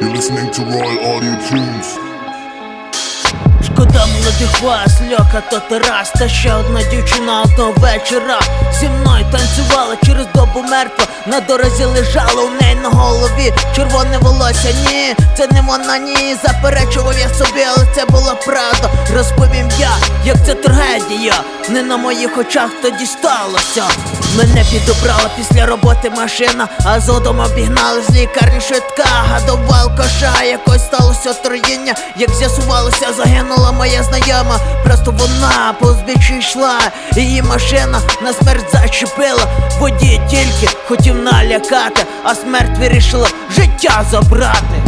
You're listening to Royal Audio Tunes. Шкода вас, Льоха то Тарас Та ще одна дівчина одного вечора. Зі мною танцювала через добу мертва На дорозі лежала у неї на голові. Червоне волосся, ні, це не вона, ні. Заперечував я собі, але це була правда. Розповім я, як це трагедія Не на моїх очах тоді сталося Мене підобрала після роботи машина, а згодом обігнали з лікарні швидка. Гадував коша, якось сталося отруєння. Як з'ясувалося, загинула моя знайома. Просто вона по узбіччю йшла Її машина на смерть зачепила. Водій тільки хотів налякати, а смерть вирішила життя забрати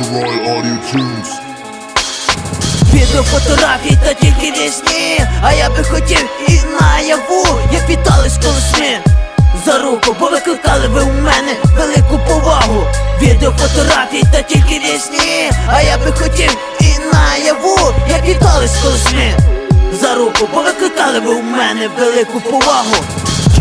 Royal Audio Tunes. Відео фотографій та тільки вісні А я би хотів і наяву. Як вітались колись ми за руку, бо викликали ви у мене велику повагу. Відео фотографій та тільки вісні А я би хотів і наяву. Як вітались колись ми за руку, бо викликали ви у мене велику повагу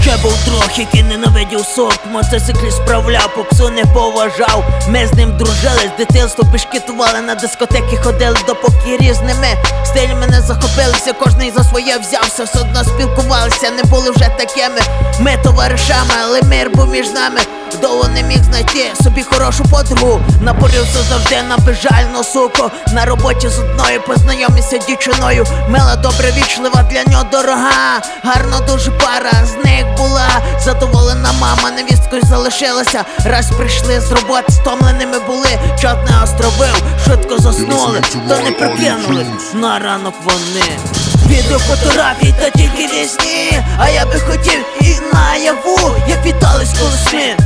Ще був трохи, який ненавидів сорт. Мотоциклі справляв, попсу не поважав. Ми з ним дружили, з дитинства бешкетували на дискотеки, ходили допоки різними. Стилями не захопилися, кожний за своє взявся, все одно спілкувалися, не були вже такими. Ми товаришами, але мир був між нами Довго не міг знайти собі хорошу подругу. Напорився завжди на безжальну суку На роботі з одною познайомився дівчиною. Мила добре вічлива, для нього дорога. Гарно дуже пара з них була. Задоволена мама невісткою залишилася. Раз прийшли з роботи, стомленими були. Чот не островив, швидко заснули. Та не прикинули на ранок вони. Відео фотографій та тільки вісні А я би хотів і наяву. Як вітались колись ми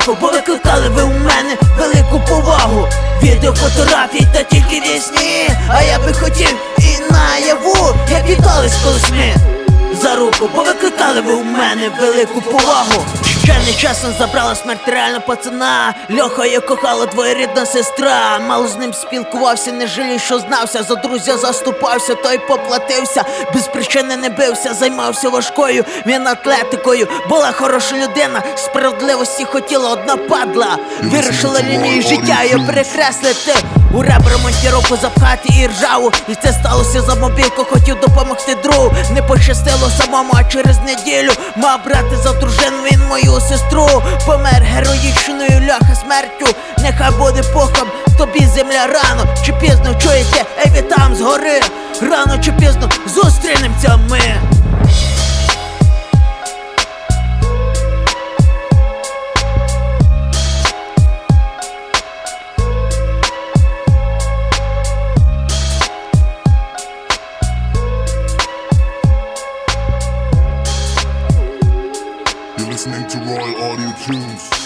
руку, бо викликали ви у мене велику повагу. Відео фотографій та тільки вісні А я би хотів і наяву Як вітались колись ми. За руку, бо викликали ви у мене велику повагу Нечесно забрала смерть реально пацана. Льоха я кохала двоєрідна сестра. Мало з ним спілкувався, не жалій, що знався. За друзя заступався, той поплатився. Без причини не бився, займався важкою. Він атлетикою, була хороша людина Справедливості хотіла одна падла. Вирішила лінію життя її перекреслити. У ребра монтіровку запхати і ржаву. І це сталося за мобілку, хотів допомогти другу. Не пощастило самому, а через неділю Мав брати за дружину. Він мою сестру Помер героїчною ляха смертю. Нехай буде похом, тобі земля рано чи пізно. Чуєте, ей там згори. Рано чи пізно listening to Royal Audio Tunes.